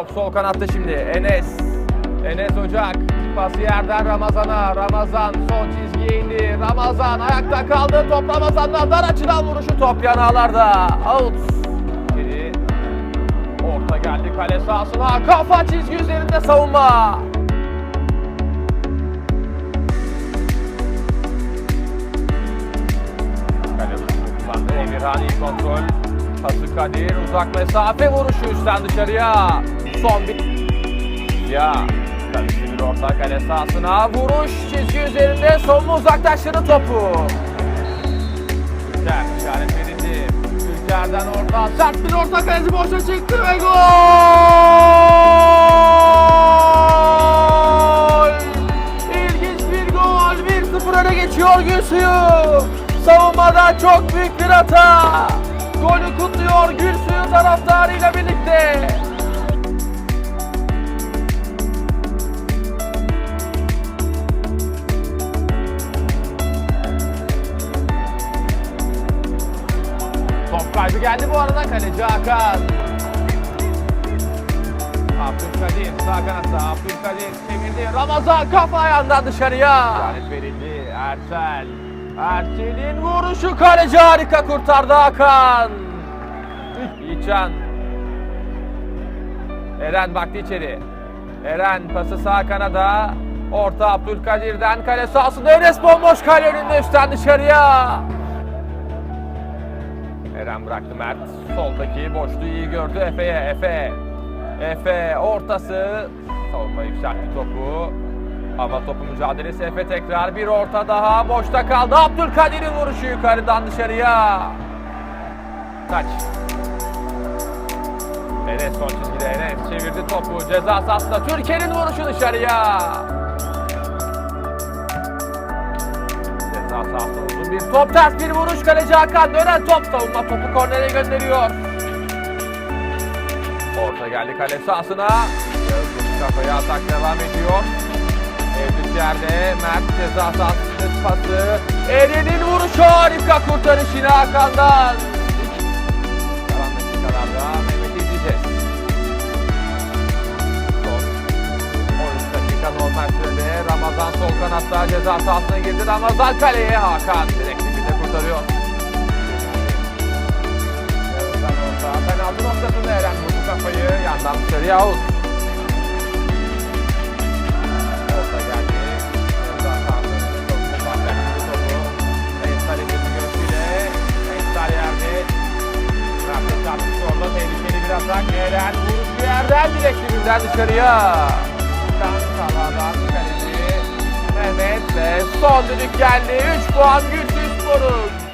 top sol kanatta şimdi. Enes. Enes Ocak. Pası yerden Ramazan'a. Ramazan sol çizgiye indi. Ramazan ayakta kaldı. Top Ramazan'dan dar açıdan vuruşu top yanağlarda. Out. Geri. Orta geldi kale sahasına. Kafa çizgi üzerinde savunma. Emirhan iyi kontrol. Pası Kadir. Uzak mesafe vuruşu üstten dışarıya. Son bir... Ya. Kaleci bir orta kale sahasına. Vuruş çizgi üzerinde. Savunma uzaklaştırdı topu. Türker işaret verildi. Türker'den orta. Sert bir orta kaleci boşa çıktı ve gol! İlginç bir gol. 1-0 öne geçiyor Gülsuyu. Savunmada çok büyük bir hata. Golü kutluyor Gülsuyu taraftarıyla birlikte. Kaybı geldi bu arada kaleci Hakan. Abdülkadir sağ kanatta Abdülkadir çevirdi. Ramazan kafa ayağından dışarıya. İşaret verildi. Ersel. Ersel'in vuruşu kaleci harika kurtardı Hakan. Yiğitcan. Eren baktı içeri. Eren pası sağ kanada. Orta Abdülkadir'den kale sahasında Enes bomboş kale önünde üstten dışarıya. Eren bıraktı Mert. Soldaki boşluğu iyi gördü Efe'ye. Efe. Efe ortası. Savunma yükseltti topu. Ama topu mücadelesi Efe tekrar bir orta daha. Boşta kaldı. Abdülkadir'in vuruşu yukarıdan dışarıya. Taç. Enes son çizgide Enes çevirdi topu. Ceza sahasında Türkiye'nin vuruşu dışarıya. Ceza uzun bir top ters bir vuruş kaleci Hakan dönen top savunma topu kornere gönderiyor. Orta geldi kale sahasına. Yağız'ın kafaya atak devam ediyor. Evlilik yerde Mert ceza sahasının pası. Eren'in vuruşu harika kurtarış yine Hakan'dan. Kanatta ceza sahasına girdi. Ramazan kaleye Hakan direkt dibinde kurtarıyor. Yağız'dan orta penaltı noktasında Eren vurdu kafayı yandan dışarıya out. Orta geldi. Ceza sahasının çok uzaklaştırdı topu. Ensar edildi göğsüyle. Ensar yerde. Mert'e çarpmış orada tehlikeli bir atak. Eren vuruşu yerden direkt dibinden dışarıya. Can Salah'dan Mehmet ve son düdük geldi. 3 puan Gülsüz Spor'un.